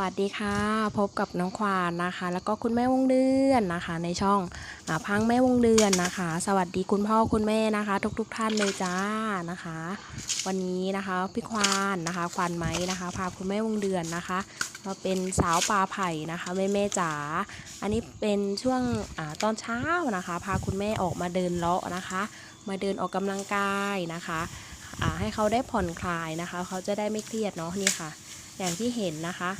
วัสดีค่ะ พบกับน้องควานนะคะ แล้วก็คุณแม่วงเดือนนะคะ ในช่องอพังแม่วงเดือนนะคะ สวัสดีคุณพ่อคุณแม่นะคะ ทุกๆทท่านเลยจ้านะคะ วันนี้นะคะพี่ควานนะคะควานไม้นะคะพาคุณแม่วงเดือนนะคะมาเป็นสาวปลาไผ่นะคะแม่แม่จ๋าอันนี้เป็นช่วงอตอนเช้านะคะ พาคุณแม่ออกมาเดินเลาะนะคะ มาเดินออกกำลังกายนะคะให้เขาได้ผ่อนคลายนะคะ เขาจะได้ไม่เครียดเนาะนี่ค่ะ อย่างที่เห็นนะคะ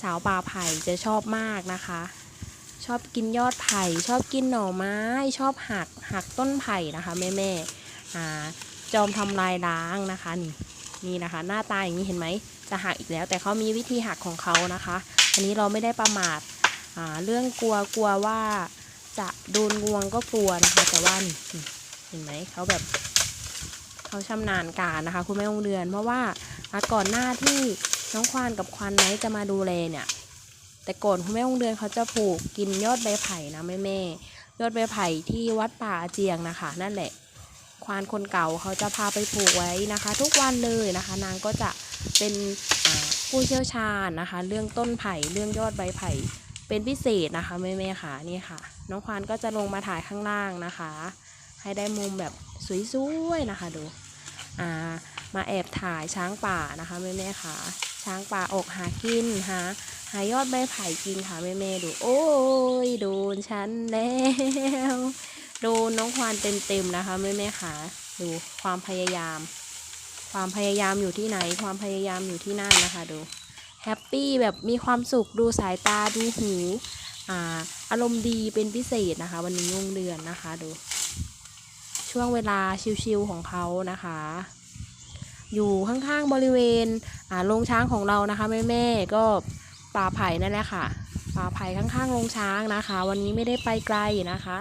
สาวปลาไผ่จะชอบมากนะคะ ชอบกินยอดไผ่ ชอบกินหน่อไม้ ชอบหักหักต้นไผ่นะคะแม่แม่ๆจอมทำลายล้างนะคะนี่นี่นะคะ หน้าตาอย่างนี้เห็นไหมจะหักอีกแล้ว แต่เขามีวิธีหักของเขานะคะ อันนี้เราไม่ได้ประมาทเรื่องกลัวกลัวว่าจะโดนงวงก็กลัวนะคะ แต่ว่านี่เห็นไหมเขาแบบเขาชำนาญการนะคะ คุณแม่วงเดือน เพราะว่าก่อนหน้าที่ น้องควานกับควานไนท์จะมาดูแลเนี่ย แต่ก่อนคุณแม่วงเดือนเขาจะผูกกินยอดใบไผ่นะแม่แม่ยอดใบไผ่ที่วัดป่าอาเจียงนะคะ นั่นแหละ ควานคนเก่าเขาจะพาไปผูกไว้นะคะ ทุกวันเลยนะคะ นางก็จะเป็นผู้เชี่ยวชาญนะคะ เรื่องต้นไผ่เรื่องยอดใบไผ่เป็นพิเศษนะคะแม่แม่ๆค่ะนี่ค่ะ น้องควานก็จะลงมาถ่ายข้างล่างนะคะ ให้ได้มุมแบบสวยๆนะคะดูอ่ามาแอบถ่ายช้างป่านะคะแม่แม่ๆค่ะ ช้างป่าออกหากินหาหายอดใบไผ่กินค่ะแม่แม่ๆดู โอ้ยโดนฉันแล้วโดนน้องควานเต็มๆนะคะแม่แม่ๆค่ะดูความพยายาม ความพยายามอยู่ที่ไหน ความพยายามอยู่ที่นั่นนะคะดูแฮปปี้แบบมีความสุขดูสายตาดูหูอ่าอารมณ์ดีเป็นพิเศษนะคะ วันนี้วงเดือนนะคะดู ช่วงเวลาชิวๆของเขานะคะ อยู่ข้างๆบริเวณโรงช้างของเรานะคะแม่ๆก็ป่าไผ่นั่นแหละค่ะ ป่าไผ่ข้างๆโรงช้างนะคะ วันนี้ไม่ได้ไปไกลนะคะ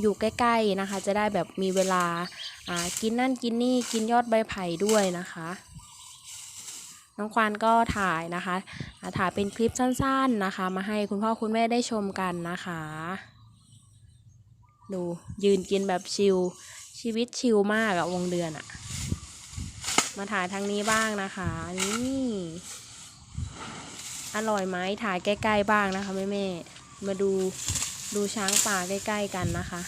อยู่ใกล้ๆนะคะ จะได้แบบมีเวลากินนั่นกินนี่กินยอดใบไผ่ด้วยนะคะน้องควานก็ถ่ายนะคะ ถ่ายเป็นคลิปสั้นๆนะคะ มาให้คุณพ่อคุณแม่ได้ชมกันนะคะ ดูยืนกินแบบชิล ชีวิตชิลมากอะวงเดือนอะมาถ่ายทางนี้บ้างนะคะ นี่อร่อยไหมถ่ายใกล้ ๆ บ้างนะคะแม่แม่ๆมาดูดูช้างป่าใกล้ ๆ กันนะคะ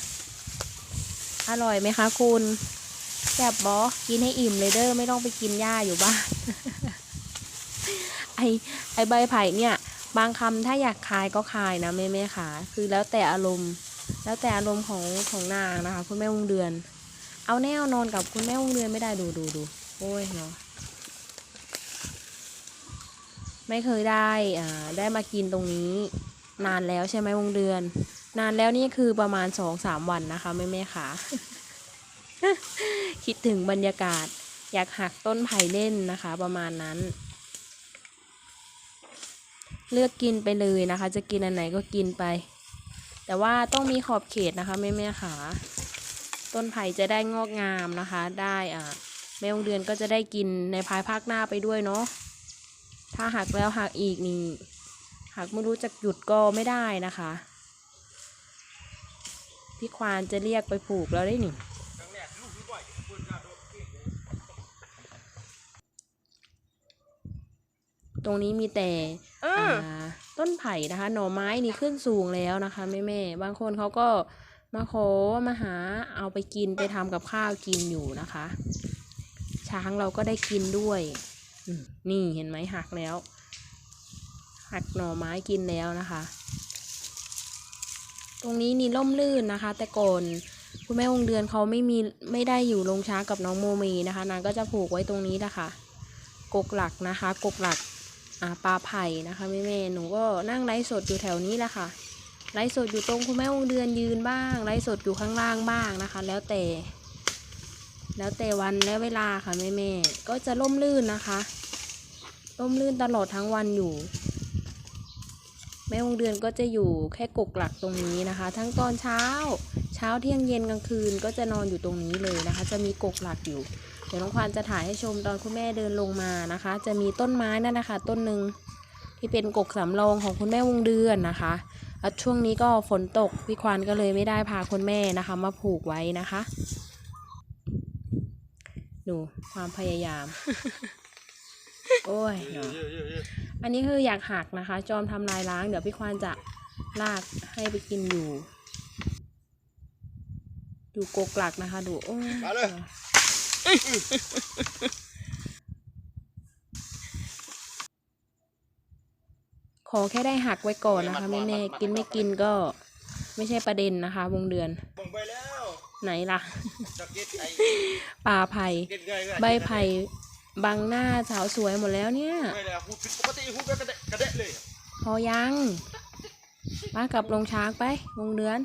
อร่อยไหมคะคุณแซ่บบอกินให้อิ่มเลยเด้อไม่ต้องไปกินหญ้าอยู่บ้านไอไอใบไผ่เนี่ย บางคำถ้าอยากคายก็คายนะแม่แม่ๆค่ะ คือแล้วแต่อารมณ์ แล้วแต่อารมณ์ของของนางนะคะคุณแม่วงเดือน เอาแน่นอนกับคุณแม่วงเดือนไม่ได้ดูดูดูโอ้ยเนาะไม่เคยได้อ่าได้มากินตรงนี้ นานแล้วใช่ไหมวงเดือน นานแล้วนี่คือประมาณสองสามวันนะคะแม่แม่ค่ะ คิดถึงบรรยากาศ อยากหักต้นไผ่เล่นนะคะ ประมาณนั้น เลือกกินไปเลยนะคะ จะกินอันไหนก็กินไป แต่ว่าต้องมีขอบเขตนะคะแม่แม่ค่ะ ต้นไผ่จะได้งอกงามนะคะ ได้อ่าแม่วงเดือนก็จะได้กินในภายภาคหน้าไปด้วยเนาะถ้าหักแล้วหักอีกนี่หักไม่รู้จะหยุดก็ไม่ได้นะคะพี่ควานจะเรียกไปผูกแล้วได้หนิตรงนี้มีแต่เอออ่าต้นไผ่นะคะ หน่อไม้นี่ขึ้นสูงแล้วนะคะแม่แม่ๆบางคนเขาก็ มาขอมาหาเอาไปกินไปทำกับข้าวกินอยู่นะคะ ช้างเราก็ได้กินด้วยนี่เห็นไหมหักแล้ว หักหน่อไม้กินแล้วนะคะ ตรงนี้นี่ล่มลื่นนะคะ แต่ก่อนคุณแม่วงเดือนเขาไม่มีไม่ได้อยู่โรงช้างกับน้องโมมีนะคะนางก็จะผูกไว้ตรงนี้นะคะกกหลักนะคะ กกหลักปลาไผ่นะคะแม่แม่หนูก็นั่งไลฟ์สดอยู่แถวนี้แหละค่ะ ไลฟ์สดอยู่ตรงคุณแม่วงเดือนยืนบ้าง ไลฟ์สดอยู่ข้างล่างบ้างนะคะ แล้วแต่ แล้วแต่วันและเวลาค่ะแม่แม่ๆก็จะล่มลื่นนะคะ ล่มลื่นตลอดทั้งวันอยู่ แม่วงเดือนก็จะอยู่แค่กกหลักตรงนี้นะคะ ทั้งตอนเช้า เช้าเที่ยงเย็นกลางคืนก็จะนอนอยู่ตรงนี้เลยนะคะ จะมีกกหลักอยู่ เดี๋ยวน้องควานจะถ่ายให้ชมตอนคุณแม่เดินลงมานะคะ จะมีต้นไม้นั่นนะคะ ต้นหนึ่งที่เป็นกกสำรองของคุณแม่วงเดือนนะคะ ช่วงนี้ก็ฝนตกพี่ควานก็เลยไม่ได้พาคุณแม่นะคะ มาผูกไว้นะคะ ดูความพยายาม โอ้ยเยเนาะอะเยอะเยอะอันนี้คืออยากหักนะคะ จอมทำลายล้าง เดี๋ยวพี่ควานจะลากให้ไปกินอยู่ ดูโกกหลักนะคะ ดูโอ้ยมาเลย ขอแค่ได้หักไว้ก่อนนะคะแม่แม่ๆกินไม่กินก็ ไม่ใช่ประเด็นนะคะ วงเดือนบ่งไปแล้วไหนล่ะจะเก็ตไอ้ป่าไผ่เก็ตเงยใบไผ่บังหน้าสาวสวยหมดแล้วเนี่ยไม่เลยหูผิดปกติหูแบบกระเดะกระเดะเลยพอยังมากลับลงช้างไป วงเดือน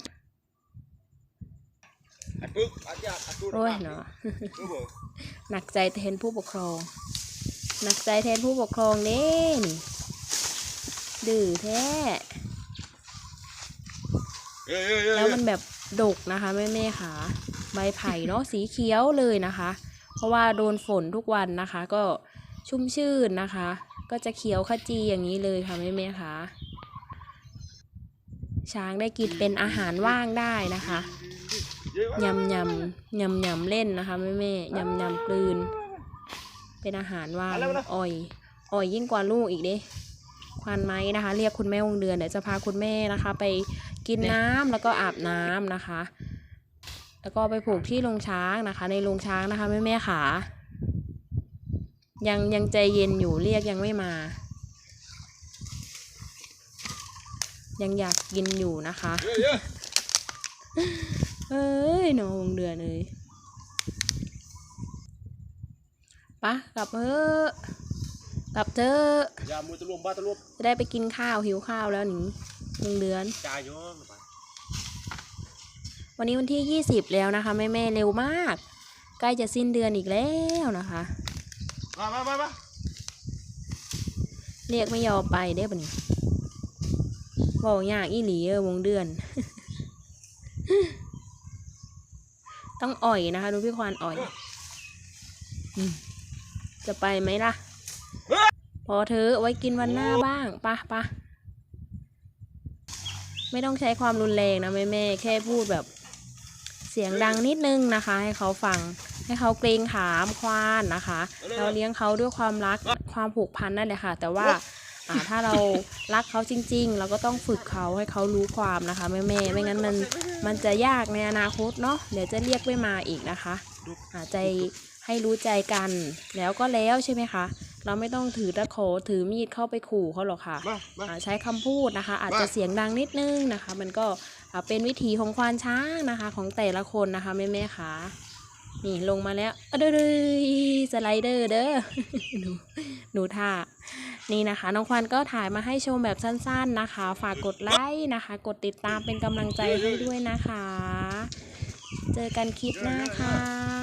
ไอ้ปึ๊กอาจจะอาจูโอ้ยเนาะรู้บ่หนักใจแทนผู้ปกครอง หนักใจแทนผู้ปกครองเด้นี่ ดื้อแท้เยอะเยอะเยอะแล้วมันแบบดกนะคะแม่แม่ๆค่ะ ใบไผ่เนาะสีเขียวเลยนะคะ เพราะว่าโดนฝนทุกวันนะคะ ก็ชุ่มชื่นนะคะ ก็จะเขียวขจีอย่างนี้เลยค่ะแม่แม่ๆค่ะ ช้างได้กินเป็นอาหารว่างได้นะคะยำยำยำยำเล่นนะคะแม่แม่ยำยำกลืน เป็นอาหารว่างอ่อยอ่อยยิ่งกว่าลูกอีกเด้ ควานไม้นะคะ เรียกคุณแม่วงเดือนเดี๋ยวจะพาคุณแม่นะคะ ไปกินน้ำแล้วก็อาบน้ำนะคะ แล้วก็ไปผูกที่โรงช้างนะคะ ในโรงช้างนะคะแม่แม่ๆขายังยังใจเย็นอยู่เรียกยังไม่มา ยังอยากกินอยู่นะคะเยอะเยอะเอ้ยน้องวงเดือนเอ้ยปะกลับเถอะ กลับเถอะยามือตะลุมบ้าตะลุมจะได้ไปกินข้าวหิวข้าวแล้วหนิวงเดือนจ่ายย้อนไปวันนี้วันที่ 20 แล้วนะคะแม่แม่ๆเร็วมาก ใกล้จะสิ้นเดือนอีกแล้วนะคะ มามามามาเรียกไม่ยอมไปได้ปะนี่บอกยากอีหลีเออวงเดือน ต้องอ่อยนะคะ ดูพี่ควานอ่อยอืมจะไปไหมล่ะ พอเธอไว้กินวันหน้าบ้างปะปะไม่ต้องใช้ความรุนแรงนะแม่แม่แค่พูดแบบ เสียงดังนิดนึงนะคะ ให้เขาฟัง ให้เขาเกรงขามควานนะคะ เราเลี้ยงเขาด้วยความรักความผูกพันนั่นแหละค่ะ แต่ว่าถ้าเรารักเขาจริง ๆ เราก็ต้องฝึกเขาให้เขารู้ความนะคะแม่แม่ไม่งั้นมันมันจะยากในอนาคตเนาะเดี๋ยวจะเรียกไม่มาอีกนะคะอาใจให้รู้ใจกันแล้วก็แล้วใช่ไหมคะ เราไม่ต้องถือตะขอถือมีดเข้าไปขู่เขาหรอกค่ะมามาอ่าใช้คำพูดนะคะ อาจจะเสียงดังนิดนึงนะคะ มันก็อ่าเป็นวิถีของควานช้างนะคะ ของแต่ละคนนะคะแม่แม่ๆค่ะนี่ลงมาแล้วอะเด้อเด้อสไลเดอร์เด้อหนูหนูท่านี่นะคะ น้องควานก็ถ่ายมาให้ชมแบบสั้น ๆนะคะ ฝากกดไลค์นะคะ กดติดตามเป็นกำลังใจให้ด้วยนะคะ เจอกันคลิปหน้าค่ะ